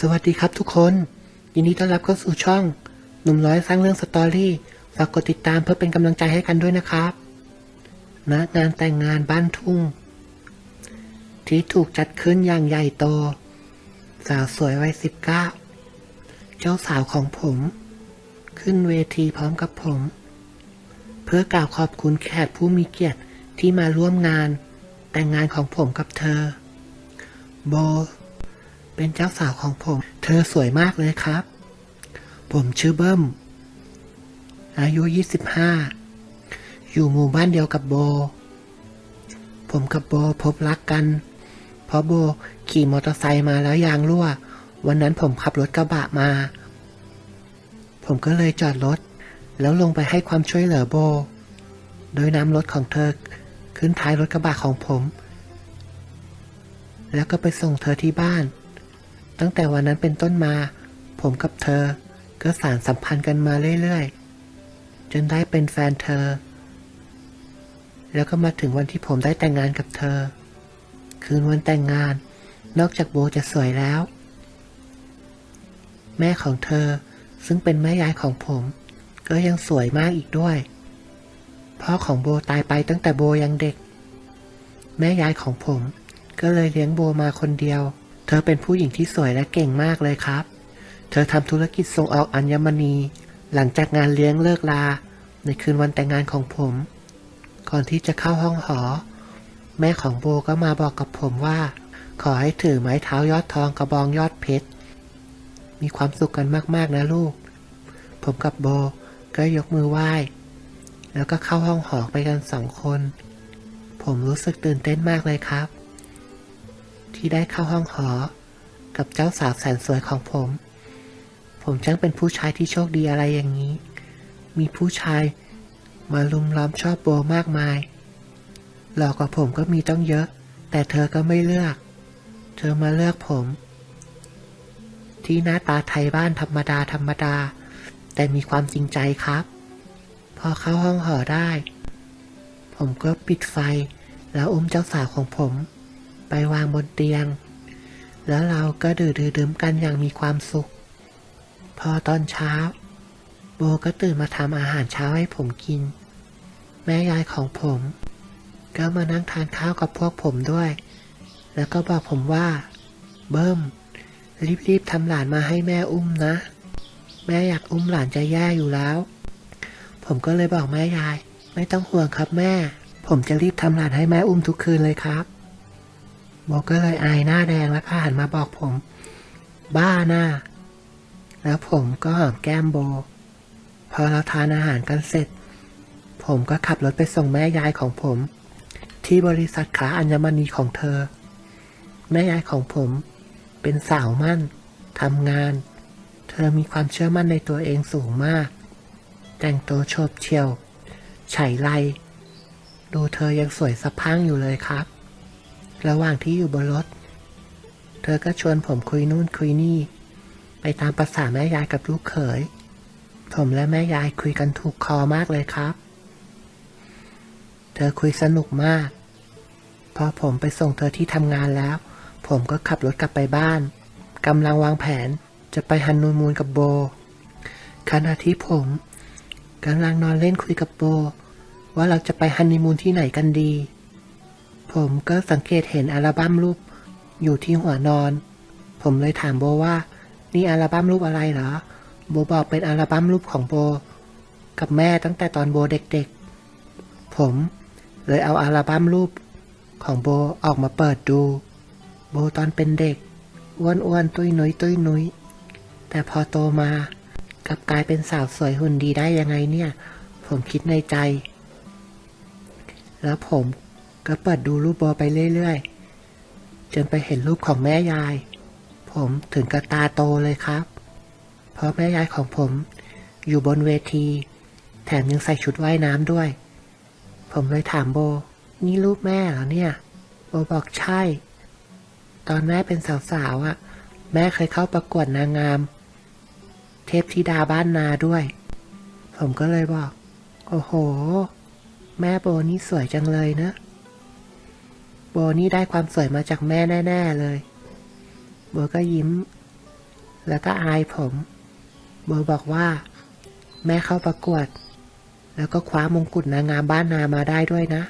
สวัสดีครับทุกคน ยินดีต้อนรับเข้าสู่ช่อง หนุ่มร้อยสร้างเรื่องสตอรี่ฝากกดติดตามเพื่อเป็นกำลังใจให้กันด้วยนะครับณงานแต่งงานบ้านทุ่ง ที่ถูกจัดขึ้นอย่างใหญ่โต สาวสวยวัยสิบเก้าเจ้าสาวของผม ขึ้นเวทีพร้อมกับผม เพื่อกล่าวขอบคุณแขกผู้มีเกียรติที่มาร่วมงาน แต่งงานของผมกับเธอ โบ เป็นเจ้าสาวของผม เธอสวยมากเลยครับ ผมชื่อเบิ้ม อายุ 25 อยู่หมู่บ้านเดียวกับโบ ผมกับโบพบรักกัน เพราะโบขี่มอเตอร์ไซค์มาแล้วยางรั่ว วันนั้นผมขับรถกระบะมา ผมก็เลยจอดรถ แล้วลงไปให้ความช่วยเหลือโบ โดยนำรถของเธอ ขึ้นท้ายรถกระบะของผม แล้วก็ไปส่งเธอที่บ้าน ตั้งแต่วันนั้นเป็นต้นมา ผมกับเธอก็สานสัมพันธ์กันมาเรื่อยๆ จนได้เป็นแฟนเธอ แล้วก็มาถึงวันที่ผมได้แต่งงานกับเธอ คืนวันแต่งงาน นอกจากโบจะสวยแล้ว แม่ของเธอซึ่งเป็นแม่ยายของผม ก็ยังสวยมากอีกด้วย พ่อของโบตายไปตั้งแต่โบยังเด็ก แม่ยายของผมก็เลยเลี้ยงโบมาคนเดียว เธอเป็นผู้หญิงที่สวยและเก่งมากเลยครับ เธอทำธุรกิจส่งออกอัญมณี หลังจากงานเลี้ยงเลิกลา ในคืนวันแต่งงานของผม ก่อนที่จะเข้าห้องหอ แม่ของโบก็มาบอกกับผมว่า ขอให้ถือไม้เท้ายอดทองกระบองยอดเพชร มีความสุขกันมากๆนะลูก ผมกับโบก็ยกมือไหว้ แล้วก็เข้าห้องหอไปกันสองคน ผมรู้สึกตื่นเต้นมากเลยครับ ที่ได้เข้าห้องหอ กับเจ้าสาวแสนสวยของผม ผมช่างเป็นผู้ชายที่โชคดีอะไรอย่างนี้ มีผู้ชายมาลุมล้อมชอบโบมากมาย หลอกกว่าผมก็มีต้องเยอะ แต่เธอก็ไม่เลือก เธอมาเลือกผม ที่หน้าตาไทยบ้านธรรมดาธรรมดา แต่มีความจริงใจครับ พอเข้าห้องหอได้ ผมก็ปิดไฟแล้วอุ้มเจ้าสาวของผม ไปวางบนเตียง แล้วเราก็ดื่มดื่มกันอย่างมีความสุข พอตอนเช้า โบก็ตื่นมาทำอาหารเช้าให้ผมกิน แม่ยายของผม ก็มานั่งทานข้าวกับพวกผมด้วย แล้วก็บอกผมว่า เบิ้ม รีบๆทำหลานมาให้แม่อุ้มนะ แม่อยากอุ้มหลานจะแย่อยู่แล้ว ผมก็เลยบอกแม่ยาย ไม่ต้องห่วงครับแม่ ผมจะรีบทำหลานให้แม่อุ้มทุกคืนเลยครับ โบก็เลยอายหน้าแดงแล้วก็หันมาบอกผม บ้าหน้า แล้วผมก็หอมแก้มโบ พอเราทานอาหารกันเสร็จ ผมก็ขับรถไปส่งแม่ยายของผม ที่บริษัทขาอัญมณีของเธอ แม่ยายของผมเป็นสาวมั่นทำงาน เธอมีความเชื่อมั่นในตัวเองสูงมาก แต่งตัวโฉบเฉี่ยว ไฉไลดูเธอยังสวยสะพังอยู่เลยครับ ระหว่างที่อยู่บนรถ เธอก็ชวนผมคุยนู่นคุยนี่ ไปตามภาษาแม่ยายกับลูกเขย ผมและแม่ยายคุยกันถูกคอมากเลยครับ เธอคุยสนุกมาก พอผมไปส่งเธอที่ทำงานแล้ว ผมก็ขับรถกลับไปบ้านกำลังวางแผนจะไปฮันนูมูนกับโบ ขณะที่ผมกำลังนอนเล่นคุยกับโบ ว่าเราจะไปฮันนีมูนที่ไหนกันดี ผมก็สังเกตเห็นอัลบั้มรูป อยู่ที่หัวนอน ผมเลยถามโบว่า นี่อัลบั้มรูปอะไรเหรอ โบบอกเป็นอัลบั้มรูปของโบ กับแม่ตั้งแต่ตอนโบเด็กๆ ผมเลยเอาอัลบั้มรูปของโบออกมาเปิดดู โบตอนเป็นเด็กอ้วนๆตุ้ยนุ้ยตุ้ยนุ้ยแต่พอโตมากลับกลายเป็นสาวสวยหุ่นดีได้ยังไงเนี่ย ผมคิดในใจ แล้วผม ก็เปิดดูรูปโบไปเรื่อยๆ จนไปเห็นรูปของแม่ยาย ผมถึงกระตาโตเลยครับ เพราะแม่ยายของผมอยู่บนเวที แถมยังใส่ชุดว่ายน้ำด้วย ผมเลยถามโบ นี่รูปแม่เหรอเนี่ย โบบอกใช่ ตอนแม่เป็นสาวๆอะ่ะ แม่เคยเข้าประกวดนางงาม เทพธิดาบ้านนาด้วย ผมก็เลยบอก โอ้โห แม่โบนี่สวยจังเลยนะ โบนี่ได้ความสวยมาจากแม่แน่ ๆ เลย โบก็ยิ้ม แล้วก็อายผม โบบอกว่า แม่เข้าประกวด แล้วก็คว้ามงกุฎนางงามบ้านนามาได้ด้วยนะ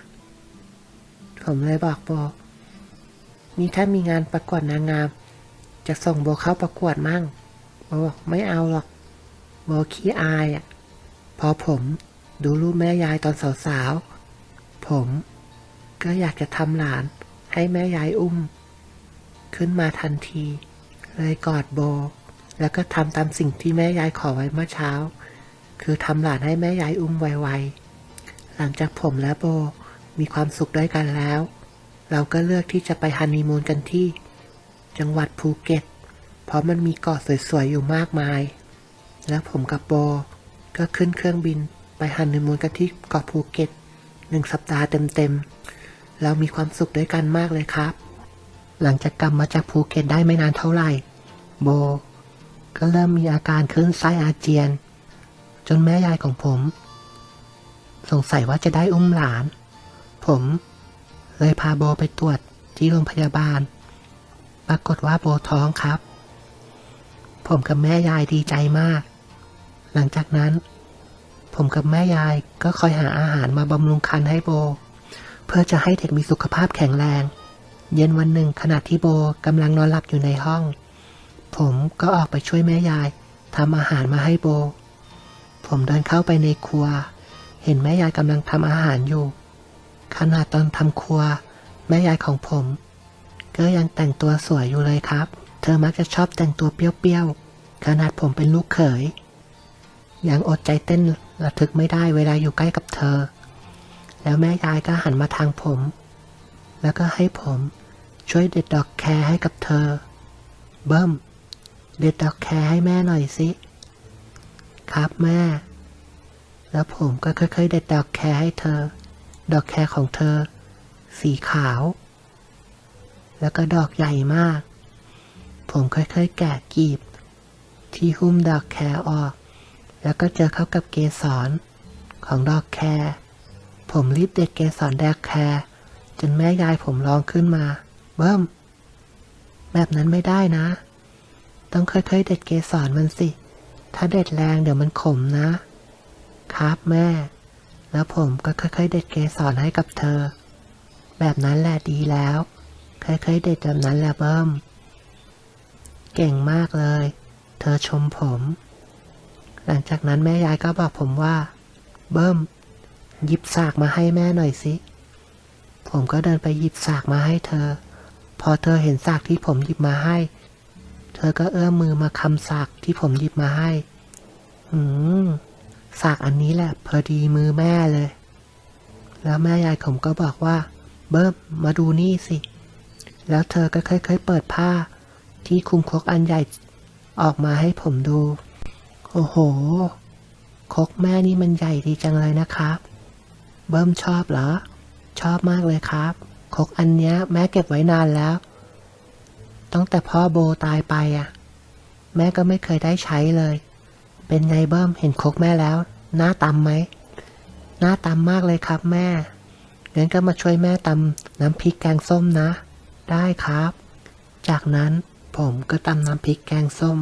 ผมเลยบอกโบนี่ถ้ามีงานประกวดนางงาม จะส่งโบเข้าประกวดมั่ง โบบอกไม่เอาหรอก โบขี้อายอะ พอผมดูรูปแม่ยายตอนสาวๆ ผม ก็อยากจะทำหลาน ให้แม่ยายอุ้ม ขึ้นมาทันที เลยกอดโบ แล้วก็ทำตามสิ่งที่แม่ยายขอไว้เมื่อเช้า คือทำหลานให้แม่ยายอุ้มไวๆหลังจากผมและโบมีความสุขด้วยกันแล้ว เราก็เลือกที่จะไปฮันนีมูนกันที่ จังหวัดภูเก็ต เพราะมันมีเกาะสวยๆอยู่มากมาย แล้วผมกับโบก็ขึ้นเครื่องบินไปฮันนีมูนกันที่เกาะภูเก็ตหนึ่งสัปดาห์เต็มๆ เรามีความสุขด้วยกันมากเลยครับ หลังจากกลับมาจากภูเก็ตได้ไม่นานเท่าไหร่ โบ ก็เริ่มมีอาการคลื่นไส้อาเจียน จนแม่ยายของผม สงสัยว่าจะได้อุ้มหลาน ผมเลยพาโบไปตรวจที่โรงพยาบาล ปรากฏว่าโบท้องครับ ผมกับแม่ยายดีใจมาก หลังจากนั้น ผมกับแม่ยายก็คอยหาอาหารมาบำรุงครรภ์ให้โบ เพื่อจะให้เด็กมีสุขภาพแข็งแรง เย็นวันหนึ่งขณะที่โบกำลังนอนหลับอยู่ในห้อง ผมก็ออกไปช่วยแม่ยายทำอาหารมาให้โบ ผมเดินเข้าไปในครัว เห็นแม่ยายกำลังทำอาหารอยู่ ขณะตอนทำครัว แม่ยายของผม ก็ยังแต่งตัวสวยอยู่เลยครับ เธอมักจะชอบแต่งตัวเปรี้ยวๆ ขนาดผมเป็นลูกเขย ยังอดใจเต้นระทึกไม่ได้เวลาอยู่ใกล้กับเธอ แล้วแม่ยายก็หันมาทางผม แล้วก็ให้ผมช่วยเด็ดดอกแคร์ให้กับเธอ เบิ้ม เด็ดดอกแคร์ให้แม่หน่อยสิ ครับแม่ แล้วผมก็ค่อยๆเด็ดดอกแคร์ให้เธอ ดอกแคร์ของเธอ สีขาว แล้วก็ดอกใหญ่มาก ผมค่อยๆแกะกลีบ ที่หุ้มดอกแคร์ออก แล้วก็เจอเข้ากับเกสรของดอกแคร์ ผมรีบเด็ดเกสรแดกแคร์จนแม่ยายผมร้องขึ้นมา เบิ้ม แบบนั้นไม่ได้นะ ต้องค่อยๆ เด็ดเกสรมันสิ ถ้าเด็ดแรงเดี๋ยวมันขมนะ ครับแม่ แล้วผมก็ค่อยๆ เด็ดเกสรให้กับเธอ แบบนั้นแหละดีแล้ว ค่อยๆ เด็ดแบบนั้นแหละเบิ้ม เก่งมากเลย เธอชมผม หลังจากนั้นแม่ยายก็บอกผมว่า เบิ้ม หยิบสากมาให้แม่หน่อยสิ ผมก็เดินไปหยิบสากมาให้เธอ พอเธอเห็นสากที่ผมหยิบมาให้ เธอก็เอื้อมมือมาคำสากที่ผมหยิบมาให้อืมสากอันนี้แหละพอดีมือแม่เลย แล้วแม่ยายผมก็บอกว่า เบิ้มมาดูนี่สิ แล้วเธอก็ค่อยๆเปิดผ้า ที่คลุมครกอันใหญ่ออกมาให้ผมดู โอ้โห ครกแม่นี่มันใหญ่ดีจังเลยนะครับ เบิ้มชอบเหรอ ชอบมากเลยครับคกอันเนี้ยแม่เก็บไว้นานแล้ว ตั้งแต่พ่อโบตายไปอะ แม่ก็ไม่เคยได้ใช้เลย เป็นไงเบิ้มเห็นคกแม่แล้ว หน้าตำไหม หน้าตำมากเลยครับแม่งั้นก็มาช่วยแม่ตำน้ำพริกแกงส้มนะ ได้ครับ จากนั้นผมก็ตำน้ำพริกแกงส้ม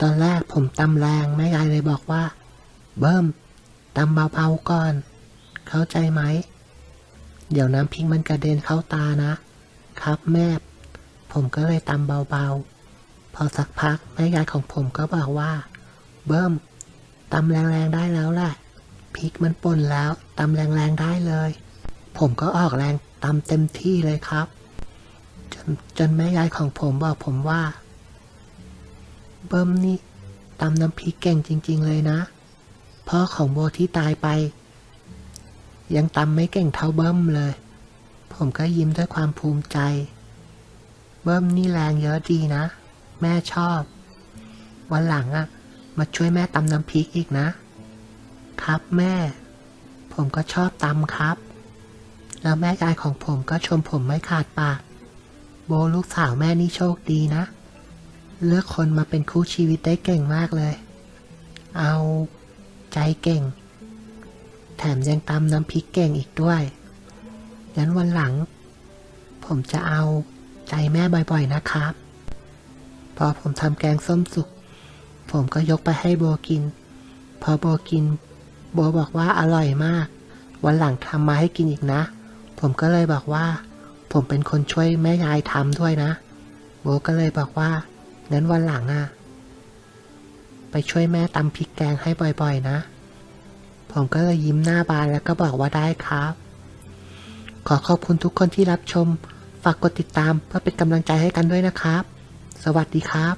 ตอนแรกผมตำแรงแม่ยายเลยบอกว่า เบิ้มตำเบาๆก่อน เข้าใจไหม เดี๋ยวน้ำพริกมันกระเด็นเข้าตานะ ครับแม่ ผมก็เลยตำเบาๆ พอสักพักแม่ยายของผมก็บอกว่า เบิ้มตำแรงๆได้แล้วแหละพริกมันป่นแล้วตำแรงๆได้เลย ผมก็ออกแรงตำเต็มที่เลยครับ จนจนแม่ยายของผมบอกผมว่า เบิ้มนี่ตำน้ำพริกเก่งจริง ๆ เลยนะพ่อของโบที่ตายไป ยังตำไม่เก่งเท่าเบิ้มเลย ผมก็ยิ้มด้วยความภูมิใจ เบิ้มนี่แรงเยอะดีนะ แม่ชอบ วันหลังอะมาช่วยแม่ตำน้ำพริกอีกนะ ครับแม่ ผมก็ชอบตำครับ แล้วแม่ยายของผมก็ชมผมไม่ขาดปาก โบลูกสาวแม่นี่โชคดีนะ เลือกคนมาเป็นคู่ชีวิตได้เก่งมากเลย เอาใจเก่ง มยังตำน้ำพริกเก่งอีกด้วย งั้นวันหลัง ผมจะเอาใจแม่บ่อยๆนะครับ พอผมทำแกงส้มสุก ผมก็ยกไปให้โบกิน พอโบกิน โบบอกว่าอร่อยมาก วันหลังทำมาให้กินอีกนะ ผมก็เลยบอกว่า ผมเป็นคนช่วยแม่ยายทำด้วยนะ โบก็เลยบอกว่า งั้นวันหลังอะไปช่วยแม่ตำพริกแกงให้บ่อยๆนะ ผมก็เลยยิ้มหน้าบานแล้วก็บอกว่าได้ครับ ขอขอบคุณทุกคนที่รับชม ฝากกดติดตามเพื่อเป็นกำลังใจให้กันด้วยนะครับ สวัสดีครับ